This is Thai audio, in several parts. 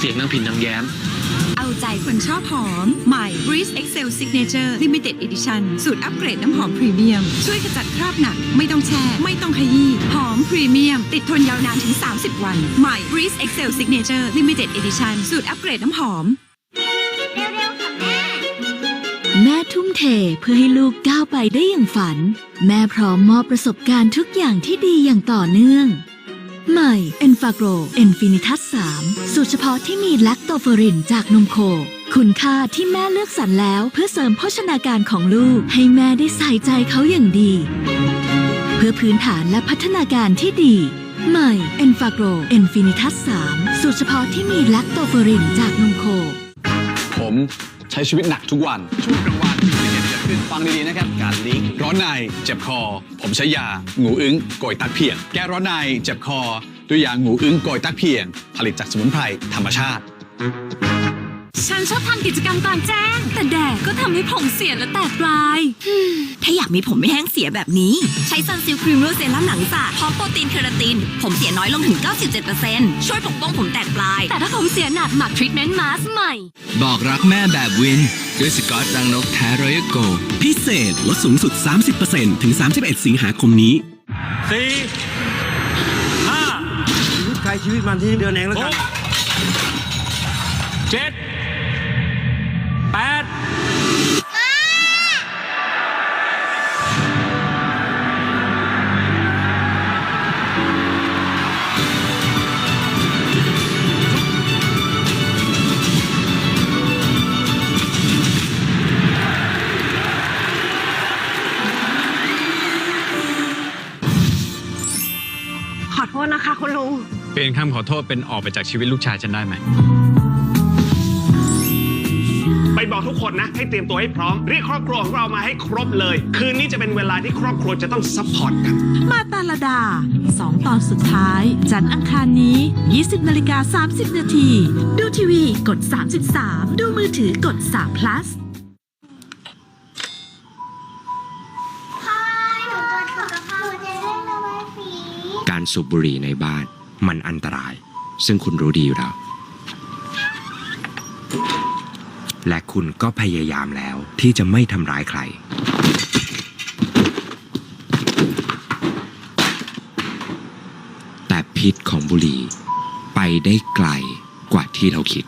ทั้งพินทั้งแย้ม เอาใจคนชอบหอม ใหม่ Breeze Excel Signature Limited Edition สูตรอัปเกรดน้ำหอมพรีเมียม ช่วยขจัดคราบหนัก ไม่ต้องแช่ ไม่ต้องขยี้ หอมพรีเมียม ติดทนยาวนานถึง 30 วัน ใหม่ Breeze Excel Signature Limited Edition สูตรอัปเกรดน้ำหอม แม่ทุ่มเทเพื่อให้ลูกก้าวไปได้อย่างฝัน แม่พร้อมมอบประสบการณ์ทุกอย่างที่ดีอย่างต่อเนื่อง ใหม่ e n f a g r o Infinitas 3สูตรเฉพาะที่มีแลคโตเฟอรินจากนมโค คุณค่าที่แม่เลือกสรรแล้วเพื่อเสริมโภชนาการของลูก ให้แม่ได้ใส่ใจเขาอย่างดี เพื่อพื้นฐานและพัฒนาการที่ดี ใหม่ e n f a g r o Infinitas 3สูตรเฉพาะที่มีแลคโตเฟอรินจากนมโค ผมใช้ชีวิตหนักทุกวันช่วงกลางวัน ฟังดีๆนะครับการลิงร้อนในเจ็บคอ ผมใช้ยางูอึ้งโกยตักเพียงแก้ร้อนในเจ็บคอ ด้วยยางูอึ้งโกยตักเพียงผลิตจากสมุนไพรธรรมชาติ ฉันชอบทำกิจกรรมกลางแจ้ง แต่แดดก็ทำให้ผมเสียและแตกปลาย ถ้าอยากมีผมไม่แห้งเสียแบบนี้ ใช้ซันซิลครีมรูเซรั่มหนังสระพร้อมโปรตีนเคราติน ผมเสียน้อยลงถึง 97%ช่วยปกป้องผมแตกปลาย แต่ถ้าผมเสียหนักหมักทรีทเมนต์มาสใหม่ บอกรักแม่แบบวิน ด้วยสกอตรังนกแท้รอยัลโกพิเศษลดสูงสุด 30%ถึง 31 สิงหาคมนี้สี่ห้าชีวิตใครชีวิตมันที่เดินเองแล้วหกันกเจ็ดแป ดขอโทษนะคะคุณลุง เปลี่ยนคำขอโทษเป็นออกไปจากชีวิตลูกชายฉันได้ไหม ไปบอกทุกคนนะ ให้เตรียมตัวให้พร้อม เรียกครอบครัวของเรามาให้ครบเลย คืนนี้จะเป็นเวลาที่ครอบครัวจะต้องซัพพอร์ตกัน มาตาลดา 2 ตอนสุดท้าย จันทร์อังคารนี้ 20นาฬิกา30 นาที ดูทีวีกด 33 ดูมือถือกด3 plus การสูบบุหรี่ในบ้านมันอันตราย ซึ่งคุณรู้ดีอยู่แล้ว และคุณก็พยายามแล้วที่จะไม่ทำร้ายใคร แต่พิษของบุหรี่ไปได้ไกลกว่าที่เราคิด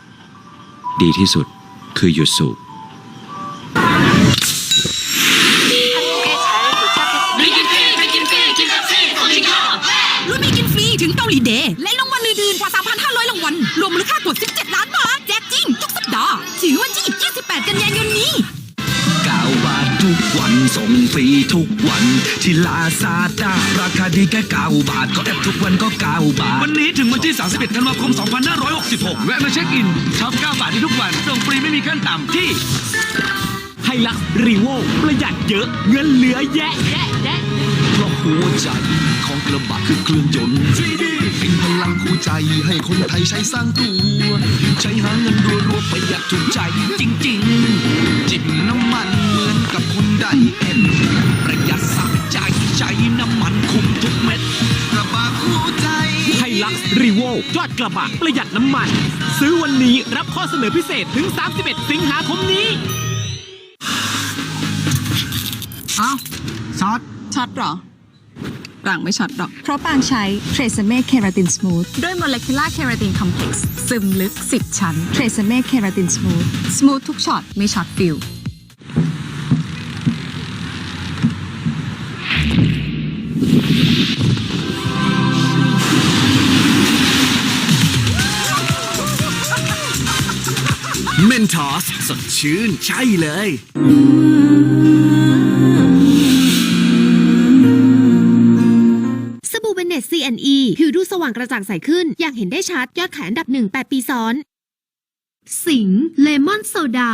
ดีที่สุดคือหยุดสูบรุ่นมีกินฟรีถึงเกาหลีเดย์และรางวัลอื่นๆกว่า 3,500 รางวัล รวมมูลค่ากว่า 17 ล้าน ทุกวันที่ลาซาด้าราคาดีแค่9บาท ก็แอปทุกวันก็9บาท วันนี้ถึงวันที่ 31ธันวาคม 2566 แวะมาเช็คอินช็อป9บาทได้ทุกวันส่งฟรีไม่มีขั้นต่ำที่ไฮลักรีโวประหยัดเยอะ เงินเหลือแยะแยะแยะเพราะหัวใจของกระบะคือเครื่องยนต์เป็นพลังคู่ใจให้คนไทยใช้สร้างตัว ใช้หาเงินรัวๆประหยัดถูกใจจริงๆ ยอดกระบะประหยัดน้ำมัน ซื้อวันนี้รับข้อเสนอพิเศษถึง 31 สิงหาคมนี้เอ้าช็อตช็อตหรอปรางไม่ช็อตหรอก เพราะปรางใช้ t r a c e m e Keratin Smooth ด้วย Molecular Keratin Complex ซึมลึก 10 ชั้น t r a c e m e Keratin Smooth Smooth ทุกช็อตไม่ช็อตฟิล สดชื่นใช่เลย สบู่เบนเนต CNE ผิวดูสว่างกระจ่างใสขึ้น อย่างเห็นได้ชัดยอดขายอันดับหนึ่งแปีซ้อน สิงเลมอนโซดา